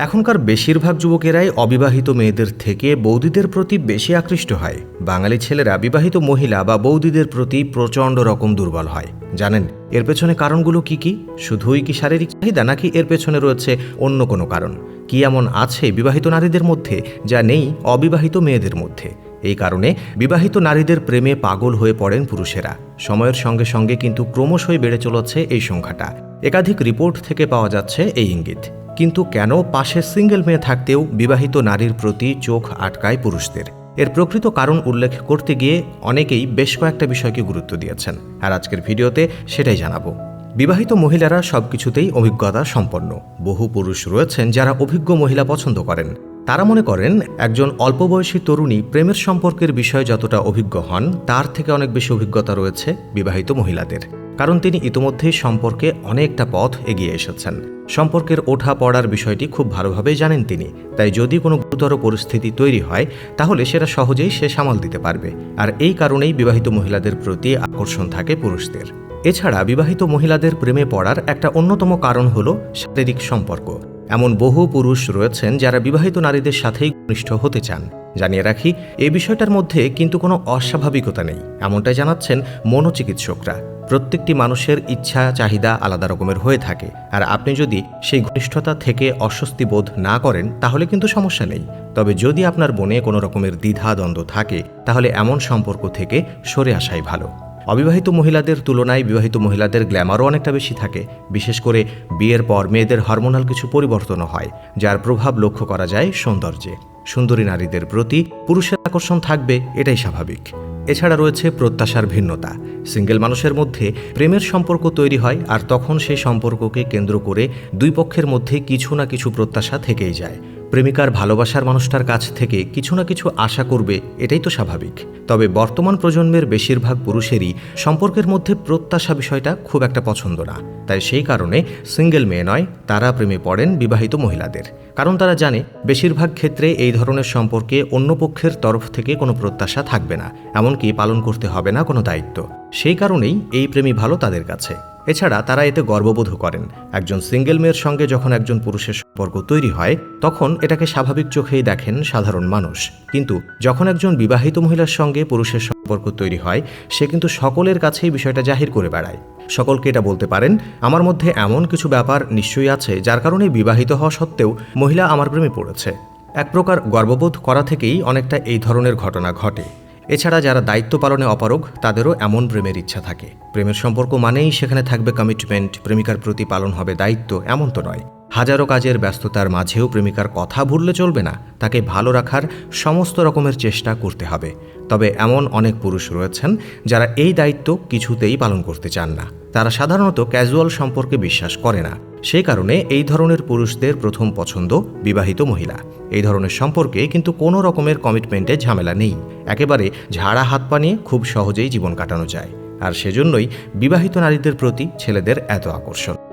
এখনকার বেশিরভাগ যুবকেরাই অবিবাহিত মেয়েদের থেকে বৌদিদের প্রতি বেশি আকৃষ্ট হয়। বাঙালি ছেলেরা বিবাহিত মহিলা বা বৌদিদের প্রতি প্রচণ্ড রকম দুর্বল হয়। জানেন, এর পেছনে কারণগুলো কি কি? শুধুই কি শারীরিক চাহিদা নাকি এর পেছনে রয়েছে অন্য কোনো কারণ? কি এমন আছে বিবাহিত নারীদের মধ্যে যা নেই অবিবাহিত মেয়েদের মধ্যে? এই কারণে বিবাহিত নারীদের প্রেমে পাগল হয়ে পড়েন পুরুষেরা। সময়ের সঙ্গে সঙ্গে কিন্তু ক্রমশই বেড়ে চলেছে এই সংখ্যাটা। একাধিক রিপোর্ট থেকে পাওয়া যাচ্ছে এই ইঙ্গিত। কিন্তু কেন পাশে সিঙ্গেল মেয়ে থাকতেও বিবাহিত নারীর প্রতি চোখ আটকায় পুরুষদের? এর প্রকৃত কারণ উল্লেখ করতে গিয়ে অনেকেই বেশ কয়েকটা বিষয়কে গুরুত্ব দিয়েছেন। আর আজকের ভিডিওতে সেটাই জানাব। বিবাহিত মহিলারা সবকিছুতেই অভিজ্ঞতা সম্পন্ন। বহু পুরুষ রয়েছেন যারা অভিজ্ঞ মহিলা পছন্দ করেন। তারা মনে করেন, একজন অল্প বয়সী তরুণী প্রেমের সম্পর্কের বিষয়ে যতটা অভিজ্ঞ হন, তার থেকে অনেক বেশি অভিজ্ঞতা রয়েছে বিবাহিত মহিলাদের। কারণ তিনি ইতোমধ্যেই সম্পর্কে অনেকটা পথ এগিয়ে এসেছেন। সম্পর্কের ওঠা পড়ার বিষয়টি খুব ভালোভাবেই জানেন তিনি। তাই যদি কোনো গুরুতর পরিস্থিতি তৈরি হয়, তাহলে সেটা সহজেই সে সামাল দিতে পারবে। আর এই কারণেই বিবাহিত মহিলাদের প্রতি আকর্ষণ থাকে পুরুষদের। এছাড়া বিবাহিত মহিলাদের প্রেমে পড়ার একটা অন্যতম কারণ হল শারীরিক সম্পর্ক। এমন বহু পুরুষ রয়েছেন যারা বিবাহিত নারীদের সাথেই ঘনিষ্ঠ হতে চান। জানিয়ে রাখি এই বিষয়টার মধ্যে কিন্তু কোনো অস্বাভাবিকতা নেই, এমনটাই জানাচ্ছেন মনোচিকিৎসকরা। প্রত্যেকটি মানুষের ইচ্ছা, চাহিদা আলাদা রকমের হয়ে থাকে। আর আপনি যদি সেই ঘনিষ্ঠতা থেকে অস্বস্তি বোধ না করেন, তাহলে কিন্তু সমস্যা নেই। তবে যদি আপনার মনে কোনো রকমের দ্বিধা, দ্বন্দ্ব থাকে, তাহলে এমন সম্পর্ক থেকে সরে আসাই ভালো। অবিবাহিত মহিলাদের তুলনায় বিবাহিত মহিলাদের গ্ল্যামারও অনেকটা বেশি থাকে। বিশেষ করে বিয়ের পর মেয়েদের হরমোনাল কিছু পরিবর্তনও হয়, যার প্রভাব লক্ষ্য করা যায় সৌন্দর্যে। সুন্দরী নারীদের প্রতি পুরুষের আকর্ষণ থাকবে, এটাই স্বাভাবিক। এছাড়া রয়েছে প্রত্যাশার ভিন্নতা। সিঙ্গেল মানুষের মধ্যে প্রেমের সম্পর্ক তৈরি হয়, আর তখন সেই সম্পর্ককে কেন্দ্র করে দুই পক্ষের মধ্যে কিছু না কিছু প্রত্যাশা থেকেই যায়। প্রেমিকার ভালোবাসার মানুষটার কাছ থেকে কিছু না কিছু আশা করবে, এটাই তো স্বাভাবিক। তবে বর্তমান প্রজন্মের বেশিরভাগ পুরুষেরই সম্পর্কের মধ্যে প্রত্যাশা বিষয়টা খুব একটা পছন্দ না। তাই সেই কারণে সিঙ্গেল মেয়ে নয়, তারা প্রেমে পড়েন বিবাহিত মহিলাদের। কারণ তারা জানে, বেশিরভাগ ক্ষেত্রে এই ধরনের সম্পর্কে অন্য পক্ষের তরফ থেকে কোনো প্রত্যাশা থাকবে না। এমনকি পালন করতে হবে না কোনো দায়িত্ব। সেই কারণেই এই প্রেমী ভালো তাদের কাছে। এছাড়া তারা এতে গর্ববোধ করেন। একজন সিঙ্গেল মেয়ের সঙ্গে যখন একজন পুরুষের সম্পর্ক তৈরি হয়, তখন এটাকে স্বাভাবিক চোখেই দেখেন সাধারণ মানুষ। কিন্তু যখন একজন বিবাহিত মহিলার সঙ্গে পুরুষের সম্পর্ক তৈরি হয়, সে কিন্তু সকলের কাছেই বিষয়টা জাহির করে বেড়ায়। সকলকে এটা বলতে পারেন, আমার মধ্যে এমন কিছু ব্যাপার নিশ্চয়ই আছে, যার কারণে বিবাহিত হওয়া সত্ত্বেও মহিলা আমার প্রেমে পড়েছে। এক প্রকার গর্ববোধ করা থেকেই অনেকটা এই ধরনের ঘটনা ঘটে। এছাড়া যারা দায়িত্ব পালনে অপারগ, তাদেরও এমন প্রেমের ইচ্ছা থাকে। প্রেমের সম্পর্ক মানেই সেখানে থাকবে কমিটমেন্ট প্রেমিকার প্রতি পালন হবে দায়িত্ব, এমন তো নয়। হাজারো কাজের ব্যস্ততার মাঝেও প্রেমিকার কথা ভুললে চলবে না, তাকে ভালো রাখার সমস্ত রকমের চেষ্টা করতে হবে। তবে এমন অনেক পুরুষ রয়েছেন যারা এই দায়িত্ব কিছুতেই পালন করতে চান না। তারা সাধারণত ক্যাজুয়াল সম্পর্কে বিশ্বাস করে না। সেই কারণে এই ধরনের পুরুষদের প্রথম পছন্দ বিবাহিত মহিলা। এই ধরনের সম্পর্কে কিন্তু কোনো রকমের কমিটমেন্টে ঝামেলা নেই। একেবারে ঝাড়া হাত পা নিয়ে খুব সহজেই জীবন কাটানো যায়। আর সেজন্যই বিবাহিত নারীদের প্রতি ছেলেদের এত আকর্ষণ।